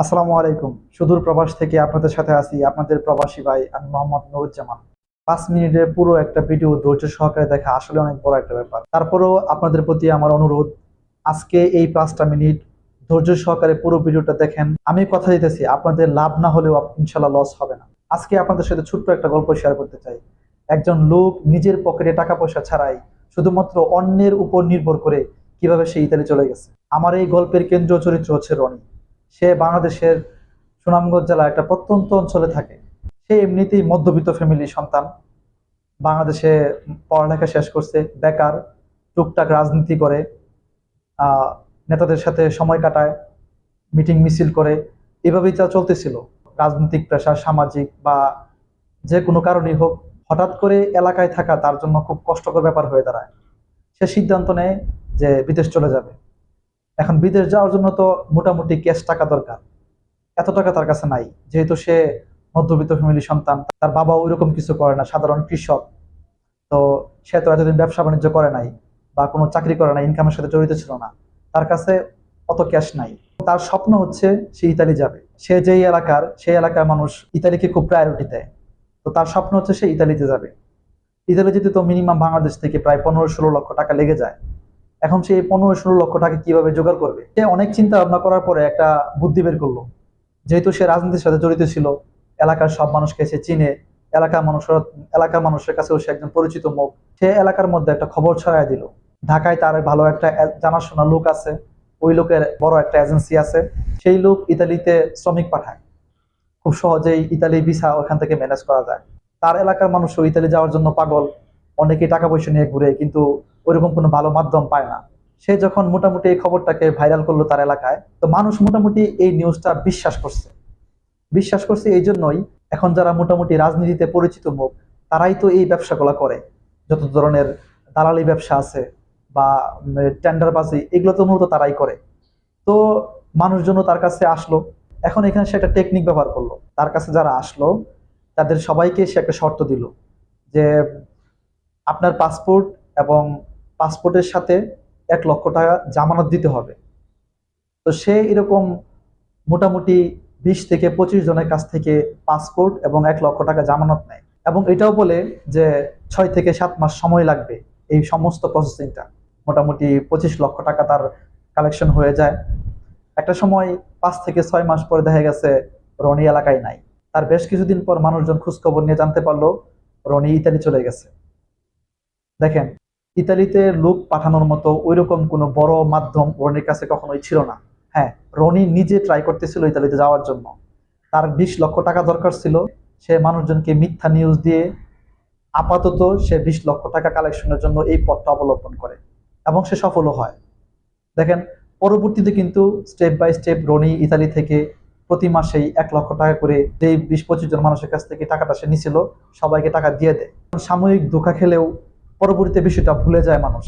আসসালামু আলাইকুম। সুদূর প্রবাস থেকে আপনাদের সাথে আছি আপনাদের প্রবাসী ভাই আমি মোহাম্মদ নুরুজ্জামান। পাঁচ মিনিটের পুরো একটা ভিডিও ধৈর্য সহকারে দেখা আসলে অনেক বড় একটা ব্যাপার। তারপরেও আপনাদের প্রতি আমার অনুরোধ, আজকে এই পাঁচটা মিনিট ধৈর্য সহকারে পুরো ভিডিওটা দেখেন। আমি কথা দিতেছি, আপনাদের লাভ না হলেও ইনশাল্লাহ লস হবে না। আজকে আপনাদের সাথে ছোট্ট একটা গল্প শেয়ার করতে চাই। একজন লোক নিজের পকেটে টাকা পয়সা ছাড়াই শুধুমাত্র অন্যের উপর নির্ভর করে কীভাবে সে ইতালি চলে গেছে। আমার এই গল্পের কেন্দ্রীয় চরিত্র হচ্ছে রনি। সে বাংলাদেশের সুনামগঞ্জ জেলা একটা প্রত্যন্ত অঞ্চলে থাকে। সে এমনিতেই মধ্যবিত্ত ফ্যামিলির সন্তান। বাংলাদেশে পড়ালেখা শেষ করছে, বেকার, টুকটাক রাজনীতি করে নেতাদের সাথে সময় কাটায় মিটিং মিছিল করে, এভাবেই যা চলতেছিল। রাজনৈতিক প্রেশার সামাজিক বা যে কোনো কারণেই হোক, হঠাৎ করে এলাকায় থাকা তার জন্য খুব কষ্টকর ব্যাপার হয়ে দাঁড়ায়। সে সিদ্ধান্ত নেয় যে বিদেশ চলে যাবে। এখন বিদেশ যাওয়ার জন্য তো মোটামুটি ক্যাশ টাকা দরকার। এত টাকা তার কাছে নাই। যেহেতু সে মধ্যবিত্ত ফ্যামিলি সন্তান, তার বাবা ওইরকম কিছু করে না, সাধারণ কৃষক। তো সে তো এতদিন ব্যবসা বাণিজ্য করে নাই বা কোনো চাকরি করে না ইনকামের সাথে জড়িত ছিল না। তার কাছে অত ক্যাশ নাই। তার স্বপ্ন হচ্ছে সে ইতালি যাবে। সে যেই এলাকার, সেই এলাকার মানুষ ইতালিকে খুব প্রায়োরিটি দেয়। তো তার স্বপ্ন হচ্ছে সে ইতালিতে যাবে। ইতালি যেতে তো মিনিমাম বাংলাদেশ থেকে প্রায় পনেরো ষোলো লক্ষ টাকা লেগে যায়। এখন সে পনেরো ষোলো লক্ষ টাকা কীভাবে জোগাড় করবে? সে অনেক চিন্তা ভাবনা করার পরে একটা বুদ্ধি বের করল। যেহেতু সে রাজনীতির সাথে জড়িত ছিল, এলাকার সব মানুষকে সে চিনে, এলাকার মানুষের এলাকার মানুষের কাছেও সে একজন পরিচিত মুখ। সে এলাকার মধ্যে একটা খবর ছড়ায় দিল। ঢাকায় তার ভালো একটা জানাশোনা লোক আছে। ওই লোকের বড় একটা এজেন্সি আছে। সেই লোক ইতালিতে শ্রমিক পাঠায়। খুব সহজেই ইতালি ভিসা ওখান থেকে ম্যানেজ করা যায়। তার এলাকার মানুষও ইতালি যাওয়ার জন্য পাগল। অনেকে টাকা পয়সা নিয়ে ঘুরে, কিন্তু ওইরকম কোনো ভালো মাধ্যম পায় না। সে যখন মোটামুটি এই খবরটাকে ভাইরাল করল তার এলাকায়, তো মানুষ মোটামুটি এই নিউজটা বিশ্বাস করছে। বিশ্বাস করছে এই জন্যই এখন যারা মোটামুটি রাজনীতিতে পরিচিত মুখ তারাই তো এই ব্যবসাগুলো করে। যত ধরনের দালালি ব্যবসা আছে বা টেন্ডারবাজি এগুলো তো মূলত তারাই করে। তো মানুষজন তার কাছে আসলো। এখন এখানে সে একটা টেকনিক ব্যবহার করল। তার কাছে যারা আসলো, তাদের সবাইকে সে একটা শর্ত দিল যে আপনার পাসপোর্ট এবং পাসপোর্টের সাথে এক লক্ষ টাকা জামানত দিতে হবে। তো সে এরকম মোটামুটি বিশ থেকে পঁচিশ জনের কাছ থেকে পাসপোর্ট এবং এক লক্ষ টাকা জামানত নেয়। এবং এটাও বলে যে ছয় থেকে সাত মাস সময় লাগবে এই সমস্ত প্রসেসিংটা মোটামুটি পঁচিশ লক্ষ টাকা তার কালেকশন হয়ে যায়। একটা সময় পাঁচ থেকে ছয় মাস পরে দেখা গেছে রনি এলাকায় নাই। তার বেশ কিছুদিন পর মানুষজন খোঁজখবর নিয়ে জানতে পারল রনি ইতালি চলে গেছে। দেখেন, ইতালিতে লোক পাঠানোর মতো ওইরকম কোনো বড় মাধ্যম রনির কাছে কখনোই ছিল না। হ্যাঁ রনি নিজে ট্রাই করতেছিল ইতালিতে যাওয়ার জন্য। তার বিশ লক্ষ টাকা দরকার ছিল। সে মানুষজনকে মিথ্যা নিউজ দিয়ে আপাতত সে বিশ লক্ষ টাকা কালেকশনের জন্য এই পথটা অবলম্বন করে এবং সে সফলও হয়। দেখেন, পরবর্তীতে কিন্তু step by step Rony Italy থেকে প্রতি মাসেই এক লক্ষ টাকা করে যেই বিশ পঁচিশ জন মানুষের কাছ থেকে টাকাটা সে নিছিল, সবাইকে টাকা দিয়ে দেয়। সাময়িক ধোকা খেলেও পরবর্তীতে বিষয়টা ভুলে যায় মানুষ।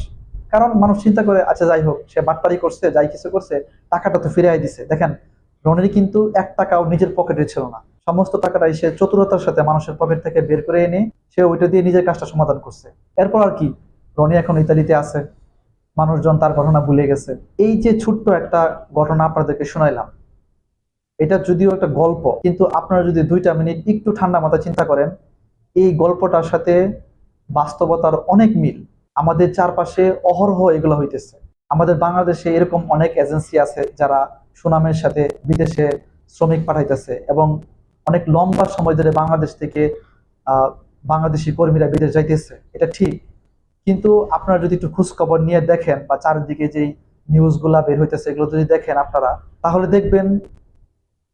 কারণ মানুষ চিন্তা করে আচ্ছা যাই হোক, সে বাটপারি করছে, যাই কিছু করছে, টাকাটা তো ফিরিয়ে দিছে। দেখেন, রনির কিন্তু এক টাকাও নিজের পকেটে ছিল না। সমস্ত টাকাটাই সে চতুরতার সাথে মানুষের পকেট থেকে বের করে এনে সে ওইটা দিয়ে নিজের কাজটা সমাধান করছে। এরপর আর কি, রনি এখন ইতালিতে আছে। মানুষজন তার ঘটনা ভুলে গেছে। এই যে ছোট্ট একটা ঘটনা আপনাদেরকে শোনাইলাম, এটা যদিও একটা গল্প, কিন্তু আপনারা যদি দুইটা মিনিট একটু ঠান্ডা মাথা চিন্তা করেন, এই গল্পটার সাথে বাস্তবতার অনেক মিল। আমাদের চারপাশে অহরহ এগুলো হইতেছে। আমাদের বাংলাদেশে এরকম অনেক এজেন্সি আছে যারা সুনামের সাথে বিদেশে শ্রমিক পাঠাইতেছে এবং অনেক লম্বা সময় ধরে বাংলাদেশ থেকে বাংলাদেশি কর্মীরা বিদেশ যাইতেছে। এটা ঠিক। কিন্তু আপনারা যদি একটু খোঁজখবর নিয়ে দেখেন বা চারিদিকে যেই নিউজগুলা বের হইতেছে, এগুলো যদি দেখেন আপনারা, তাহলে দেখবেন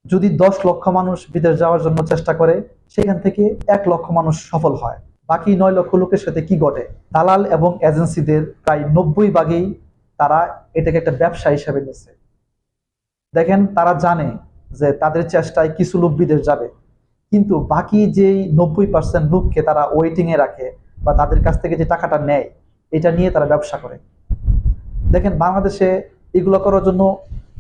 যদি দশ লক্ষ মানুষ বিদেশ যাওয়ার জন্য চেষ্টা করে, সেখান থেকে এক লক্ষ মানুষ সফল হয়। বাকি নয় লক্ষ লোকের সাথে কি ঘটে? দালাল এবং এজেন্সিদের প্রায় নব্বই ভাগেই তারা এটাকে একটা ব্যবসা হিসেবে নিচ্ছে। দেখেন, তারা জানে যে তাদের চেষ্টায় কিছু লোক বিদেশ যাবে। কিন্তু বাকি যেই নব্বই পার্সেন্ট লোককে তারা ওয়েটিং এ রাখে বা তাদের কাছ থেকে যে টাকাটা নেয়, এটা নিয়ে তারা ব্যবসা করে। দেখেন, বাংলাদেশে এগুলো করার জন্য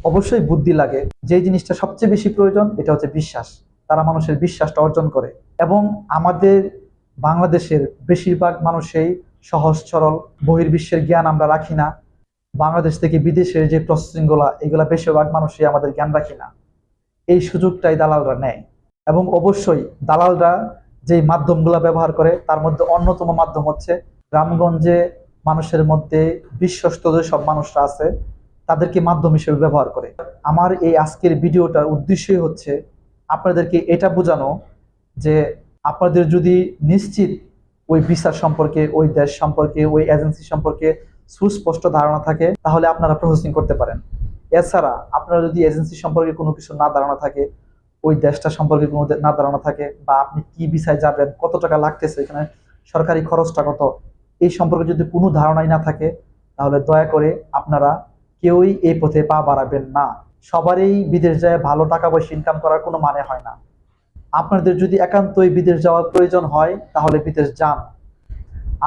অবশ্যই বুদ্ধি লাগে। যে জিনিসটা সবচেয়ে বেশি প্রয়োজন, এটা হচ্ছে বিশ্বাস। তারা মানুষের বিশ্বাসটা অর্জন করে। এবং আমাদের বাংলাদেশের বেশিরভাগ মানুষই সহজ, সরল, বহির্বিশ্বের জ্ঞান আমরা রাখি না। বাংলাদেশ থেকে বিদেশের যে প্রসেসিংগুলা এগুলা বেশিরভাগ মানুষই আমাদের জ্ঞান রাখি না। এই সুযোগটাই দালালরা নেয়। এবং অবশ্যই দালালরা যেই মাধ্যমগুলো ব্যবহার করে, তার মধ্যে অন্যতম মাধ্যম হচ্ছে গ্রামগঞ্জে মানুষের মধ্যে বিশ্বস্ত যে সব মানুষরা আছে, তাদেরকে মাধ্যম হিসেবে ব্যবহার করে। আমার এই আজকের ভিডিওটার উদ্দেশ্যই হচ্ছে, আপনাদেরকে এটা বোঝানো যে আপনাদের যদি নিশ্চিত ওই ভিসা সম্পর্কে, ওই দেশ সম্পর্কে, ওই এজেন্সি সম্পর্কে সুস্পষ্ট ধারণা থাকে, তাহলে আপনারা প্রসেসিং করতে পারেন। এছাড়া আপনারা যদি এজেন্সি সম্পর্কে কোনো কিছু না ধারণা থাকে, ওই দেশটা সম্পর্কে কোনো না ধারণা থাকে, বা আপনি কি ভিসায় যাবেন, কত টাকা লাগতেছে, এখানে সরকারি খরচটা কত, এই সম্পর্কে যদি কোনো ধারণাই না থাকে, তাহলে দয়া করে আপনারা কেউই এই পথে পা বাড়াবেন না। সবারই বিদেশ যায় ভালো টাকা পয়সা ইনকাম করার কোনো মানে হয় না। আপনাদের যদি একান্তই বিদেশ যাওয়ার প্রয়োজন হয়, তাহলে বিদেশ যান।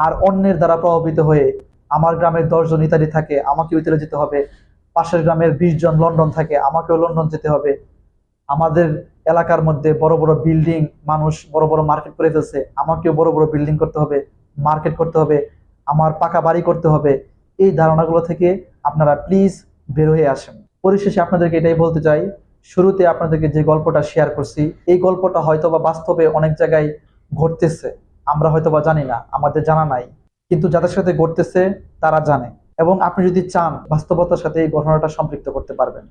আর অন্যের দ্বারা প্রভাবিত হয়ে আমার গ্রামের দশজন ইতালি থাকে, আমাকেও ইতালি যেতে হবে। পাশের গ্রামের বিশ জন লন্ডন থাকে, আমাকেও লন্ডন যেতে হবে। আমাদের এলাকার মধ্যে বড় বড় বিল্ডিং, মানুষ বড় বড় মার্কেট করে ফেলছে, আমাকেও বড় বড় বিল্ডিং করতে হবে, মার্কেট করতে হবে, আমার পাকা বাড়ি করতে হবে। এই ধারণাগুলো থেকে আপনারা প্লিজ বের হয়ে আসেন। পরিশেষে আপনাদেরকে এটাই বলতে চাই শুরুতে আপনাদেরকে যে গল্পটা শেয়ার করছি, এই গল্পটা হয়তোবা বাস্তবে অনেক জায়গায় ঘটতেছে। আমরা হয়তোবা জানি না, আমাদের জানা নাই। কিন্তু যাদের সাথে ঘটতেছে, তারা জানে। এবং আপনি যদি চান, বাস্তবতার সাথে এই ঘটনাটা সম্পৃক্ত করতে পারবেন।